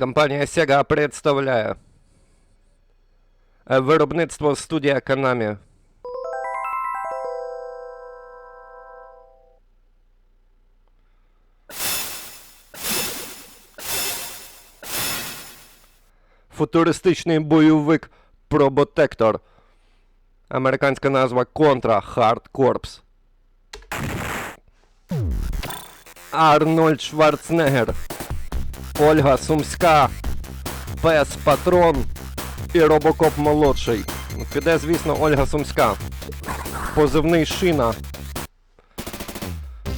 Компанія Sega представляє виробництво студія Konami. Футуристичний бойовик Проботектор. Американська назва Contra Hard Corps. Арнольд Шварценеггер. Ольга Сумська, Пес Патрон і Робокоп молодший. Піде, звісно, Ольга Сумська. Позивний шина.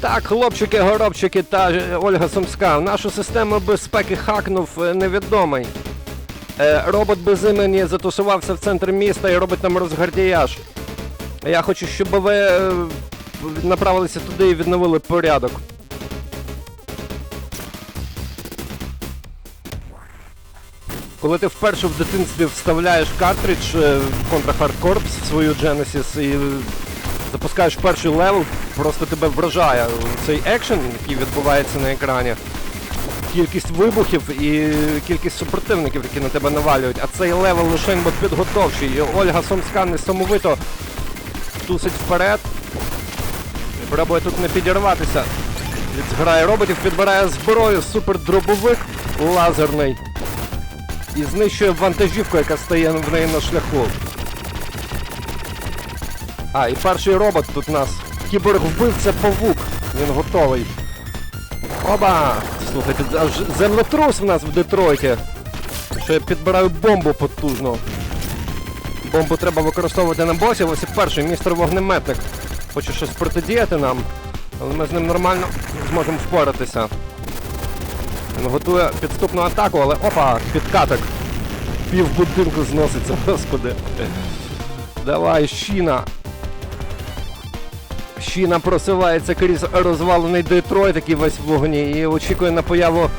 Так, хлопчики, горобчики та Ольга Сумська. Нашу систему безпеки хакнув е, невідомий. Е, робот без імені затусувався в центрі міста і робить нам розгардіяж. Я хочу, щоб ви е, направилися туди і відновили порядок. Коли ти вперше в дитинстві вставляєш картридж е, Contra Hard Corps в свою Genesis і запускаєш перший левел, просто тебе вражає цей екшен, який відбувається на екрані. Кількість вибухів і кількість супротивників, які на тебе навалюють. А цей левел лише підготовчий. І Ольга Сомська несамовито тусить вперед. І пробує тут не підірватися. Від зграє роботів підбирає зброю, супердробовик лазерний і знищує вантажівку, яка стає в неї на шляху. А, і перший робот тут у нас. Кіборг-вбивця павук. Він готовий. Оба! Слухайте, аж землетрус в нас в Детройті. Що я підбираю бомбу потужну. Бомбу треба використовувати на босі. Ось і перший містер вогнеметник. Хоче щось протидіяти нам. Але ми з ним нормально зможемо впоратися. Готує підступну атаку, але опа, підкаток. Пів будинку зноситься, господи. Давай, щіна. Щіна просувається крізь розвалений Детройт, який весь в вогні, і очікує на появу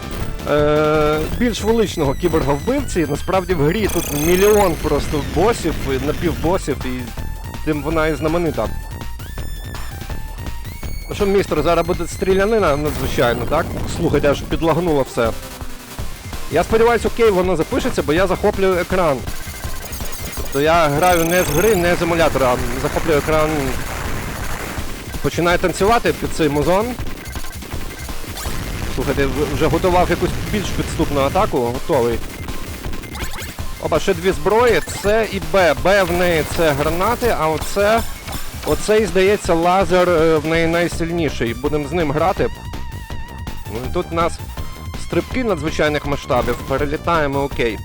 е- більш величного кіборга-вбивці. Насправді в грі тут мільйон просто босів, напівбосів, і тим вона і знаменита. Що, містер, зараз буде стрілянина надзвичайно, так? Слухайте, аж підлагнуло все. Я сподіваюся, окей, воно запишеться, бо я захоплюю екран. Тобто я граю не з гри, не з емулятора, а захоплюю екран. Починаю танцювати під цей музон. Слухайте, вже готував якусь більш підступну атаку, готовий. Опа, ще дві зброї, С і Б. Б в неї це гранати, а оце. Оцей, здається, лазер е, в неї найсильніший. Будемо з ним грати. Ну, Тут у нас стрибки надзвичайних масштабів. Перелітаємо, окей.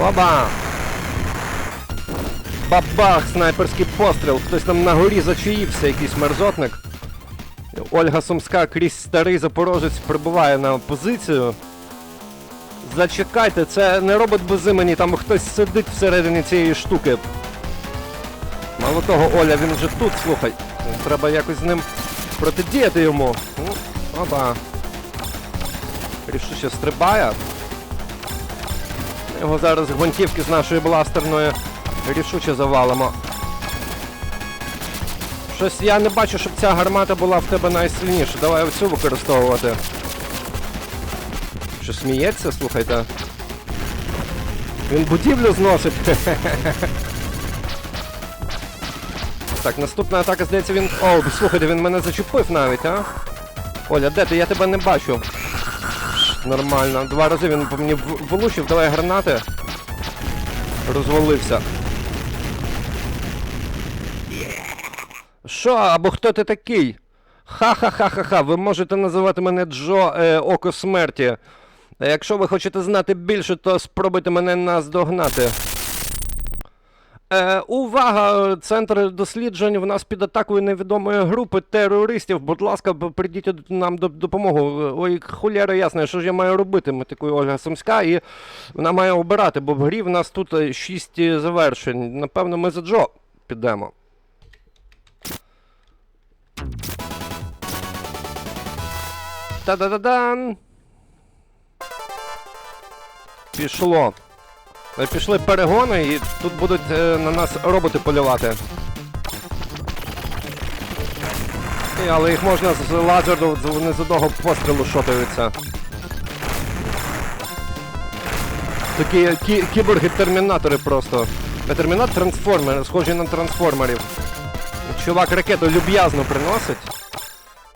Оба! Бабах! Снайперський постріл. Хтось там на горі зачаївся, якийсь мерзотник. Ольга Сумська крізь старий запорожець прибуває на позицію. Зачекайте, це не робот без імені, там хтось сидить всередині цієї штуки. Мало того, Оля, він вже тут, слухай. Треба якось з ним протидіяти йому. Ну, Опа. Рішуче стрибає. Його зараз гвинтівки з нашої бластерної рішуче завалимо. Щось я не бачу, щоб ця гармата була в тебе найсильніша. Давай оцю використовувати. Що сміється, слухайте. Він будівлю зносить. Так, наступна атака, здається, він. О, слухайте, він мене зачепив навіть, а? Оля, де ти? Я тебе не бачу. Нормально. Два рази він по мені влучив, давай гранати. Розвалився. Що, або хто ти такий? Ха-ха-ха-ха-ха, ви можете називати мене Джо е, Око Смерті. Якщо ви хочете знати більше, то спробуйте мене наздогнати. Е, увага! Центр досліджень в нас під атакою невідомої групи терористів. Будь ласка, прийдіть нам до допомогу. Ой, хуляра ясно, що ж я маю робити? Ми такою Ольга Сумська, і вона має обирати, бо в грі в нас тут е, шість е, завершень. Напевно, ми за Джо підемо. Та-да-да-дан! Пішло. Е, Пішли перегони і тут будуть е, на нас роботи полювати. Але їх можна з лазеру вони з одного пострілу шотаються. Такі кі- кіборги-термінатори просто. Не термінатор, трансформери, схожі на трансформерів. Чувак ракету люб'язно приносить.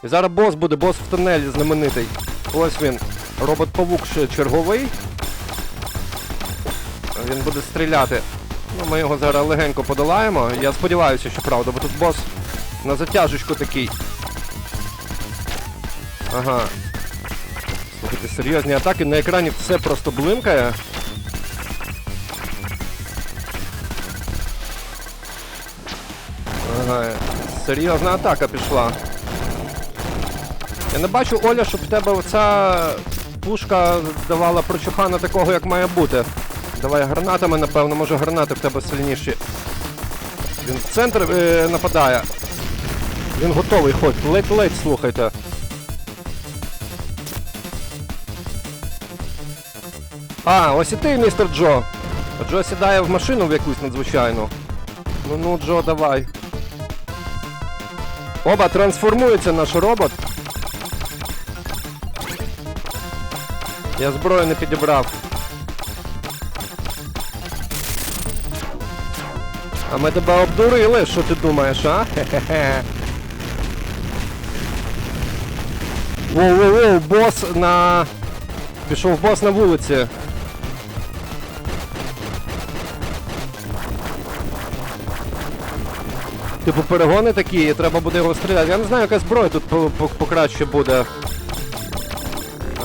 І зараз бос буде, бос в тунелі знаменитий. Ось він. Робот-павук черговий. Він буде стріляти. Ну, ми його зараз легенько подолаємо. Я сподіваюся, що правда, бо тут бос на затяжечку такий. Ага. Слухайте, серйозні атаки, на екрані все просто блимкає. Ага, серйозна атака пішла. Я не бачу, Оля, щоб в тебе оця пушка давала прочухана такого, як має бути. Давай гранатами, напевно, може гранати в тебе сильніші. Він в центр е, нападає. Він готовий, хоч. Ледь-ледь, слухайте. А, ось і ти, містер Джо. Джо сідає в машину в якусь надзвичайну. Ну ну, Джо, давай. Оба, трансформується наш робот. Я зброю не підібрав. А ми тебе обдурили, що ти думаєш, а? Хе-хе-хе. Воу-воу-воу, бос на... Пішов бос на вулиці. Типу перегони такі, і треба буде його стріляти. Я не знаю, яка зброя тут по- по- покраще буде.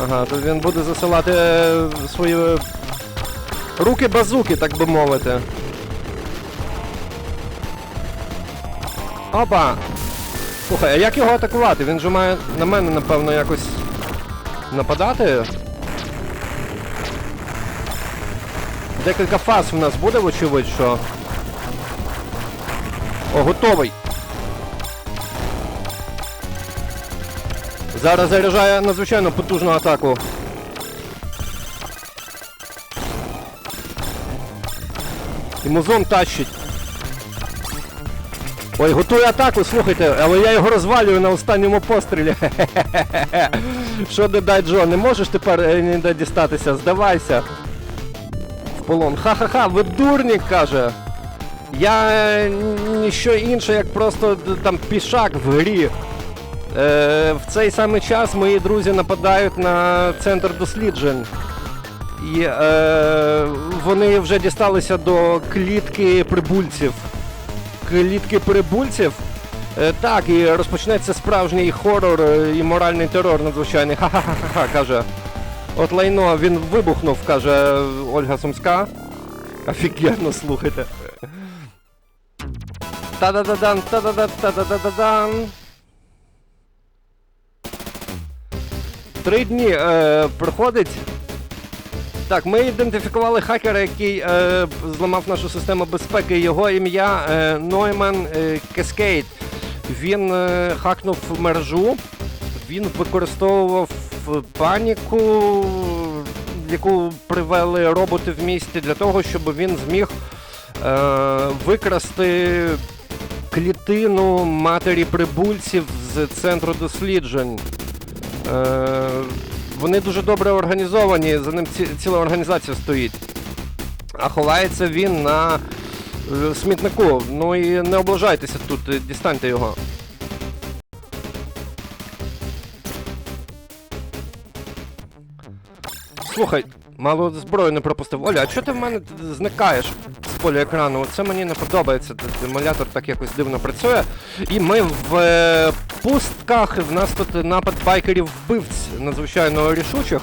Ага, тут він буде засилати е, свої е, руки-базуки, так би мовити. Опа! Слухай, а як його атакувати? Він же має на мене, напевно, якось нападати. Декілька фаз в нас буде, вочевидь, що. О, готовий. Зараз заряджає надзвичайно потужну атаку. І музон тащить. Ой, готує атаку, слухайте, але я його розвалюю на останньому пострілі. Що не дай Джо, не можеш тепер ніде дістатися? Здавайся. В полон. Ха-ха-ха, ви дурні, каже. Я е, ніщо інше, як просто там пішак в грі. Е, в цей самий час мої друзі нападають на центр досліджень. І е, вони вже дісталися до клітки прибульців. Клітки прибульців. Е, так, і розпочнеться справжній хорор е, і моральний терор надзвичайний. Ха-ха-ха-ха, каже. От лайно, він вибухнув, каже Ольга Сумська. Офігенно, слухайте. Та-да-да-дан, та-да-да, та-да-да-да-дан. Три дні е, проходить. Так, ми ідентифікували хакера, який е, зламав нашу систему безпеки. Його ім'я е, Нойман Кескейт. Він е, хакнув мережу, він використовував паніку, яку привели роботи в місті для того, щоб він зміг е, викрасти клітину матері прибульців з центру досліджень. Е, вони дуже добре організовані, за ним ці, ціла організація стоїть. А ховається він на е, смітнику. Ну і не облажайтеся тут, е, дістаньте його. Слухай, мало зброю не пропустив. Оля, а чого ти в мене зникаєш з поля екрану? Це мені не подобається. Емулятор так якось дивно працює. І ми в е, пустках. В нас тут напад байкерів вбивць надзвичайно рішучих.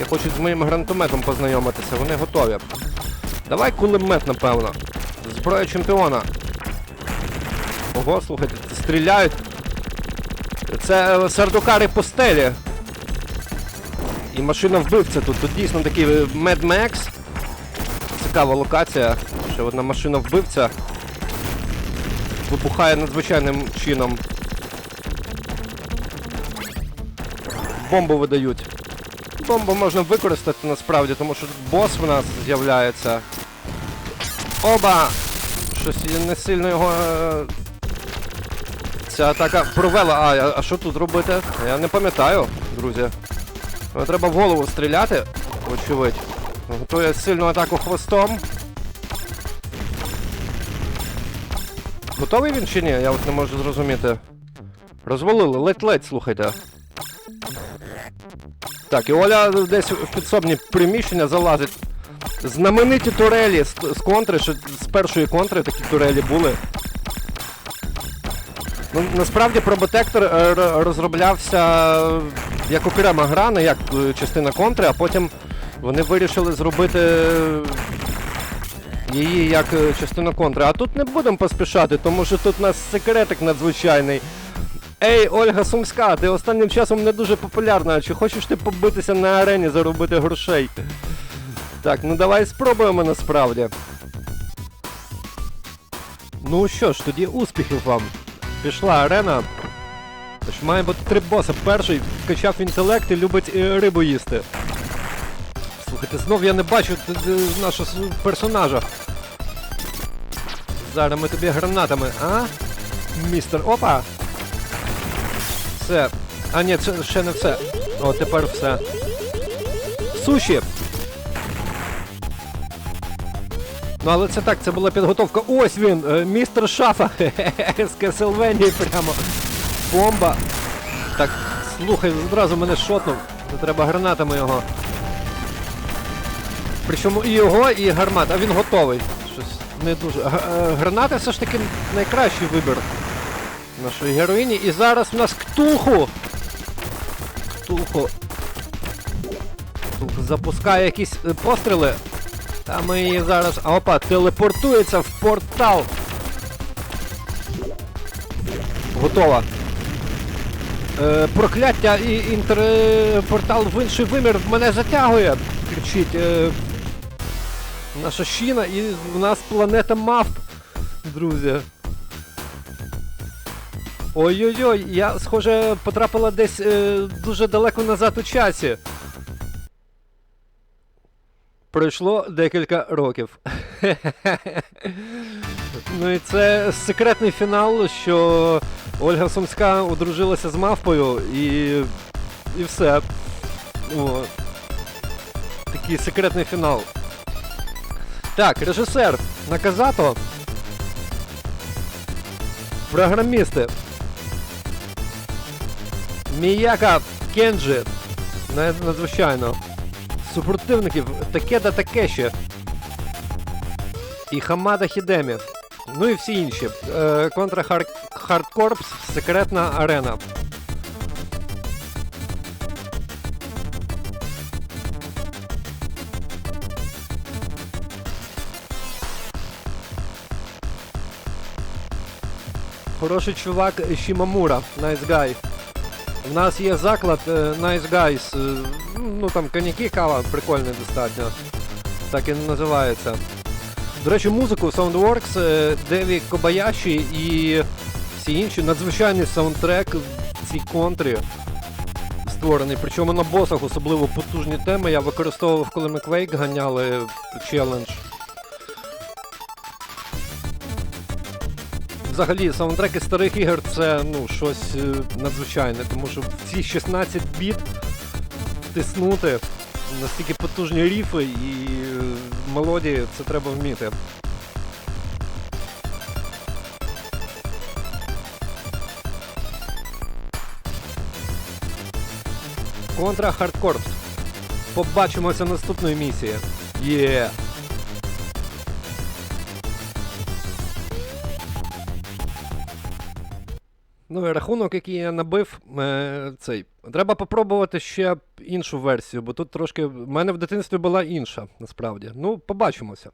Я хочу з моїм гранатометом познайомитися, вони готові. Давай кулемет, напевно. Зброя чемпіона. Ого, слухайте, стріляють. Це е, сардукари постелі. І машина вбивця тут. Тут дійсно такий е, Mad Max. Цікава локація. Ще одна машина вбивця. Вибухає надзвичайним чином. Бомбу видають. Бомбу можна використати насправді, тому що бос в нас з'являється. Оба! Щось не сильно його. е, Ця атака провела. А, а- що тут робити? Я не пам'ятаю, друзі. Ну, Треба в голову стріляти, очевидь. Готує сильну атаку хвостом. Готовий він чи ні? Я от не можу зрозуміти. Розвалили, ледь-ледь, слухайте. Так, і Оля десь в підсобні приміщення залазить. Знамениті турелі з, з контри, що з першої контри такі турелі були. Ну, насправді Проботектор е, розроблявся е, як окрема гра, не як е, частина контри, а потім вони вирішили зробити її як е, частину контри. А тут не будемо поспішати, тому що тут у нас секретик надзвичайний. Ей, Ольга Сумська, ти останнім часом не дуже популярна. Чи хочеш ти побитися на арені, заробити грошей? Так, ну давай спробуємо насправді. Ну що ж, тоді успіхів вам. Пішла арена. Тож має бути три боса. Перший вкачав інтелект і любить е, рибу їсти. Слухайте, знов я не бачу нашого персонажа. Зараз ми тобі гранатами, а? Містер. Опа! Все. А ні, це ще не все. О, тепер все. Суші! Ну але це так, це була підготовка. Ось він! е, Містер Шафа! З Castlevania прямо. Бомба! Так, слухай, одразу мене шотнув. Треба гранатами його. Причому і його, і гармат, а він готовий. Щось не дуже. Г- е, Гранати все ж таки найкращий вибір нашої героїні. І зараз в нас ктулху. Ктулху. Ктулху запускає якісь е, постріли. Та ми її зараз. А, Опа, телепортується в портал. Готова. Е, прокляття і інтерпортал в інший вимір мене затягує. Кричить. Е, наша щіна і в нас планета мавп. Друзі. Ой-ой-ой, я, схоже, потрапила десь е, дуже далеко назад у часі. Пройшло декілька років. ну і це секретний фінал, що Ольга Сумська одружилася з мавпою і. і все. О. Такий секретний фінал. Так, режисер Наказато. Програмісти. Міяка Кенджі. Надзвичайно. Супротивників Такеда Такеші. І Хамада Хідемі. Ну і всі інші. Е, Контра Хардкорпс, секретна арена. Хороший чувак Шімамура, nice guy. У нас є заклад е, Nice Guys. е, Ну там коньяки, кава, прикольний достатньо. Так і називається. До речі, музику Soundworks, е, Деві Кобаяші і всі інші надзвичайний саундтрек в цій контрі створений. Причому на босах особливо потужні теми я використовував, коли ми Quake ганяли челендж. Взагалі, саундтреки старих ігор це ну, щось е, надзвичайне, тому що в ці 16 біт втиснути настільки потужні ріфи і е, мелодії, це треба вміти. Контра Хардкорпс. Побачимося наступної місії. Є! Ну і рахунок, який я набив, е, цей. Треба попробувати ще іншу версію, бо тут трошки. В мене в дитинстві була інша, насправді. Ну, побачимося.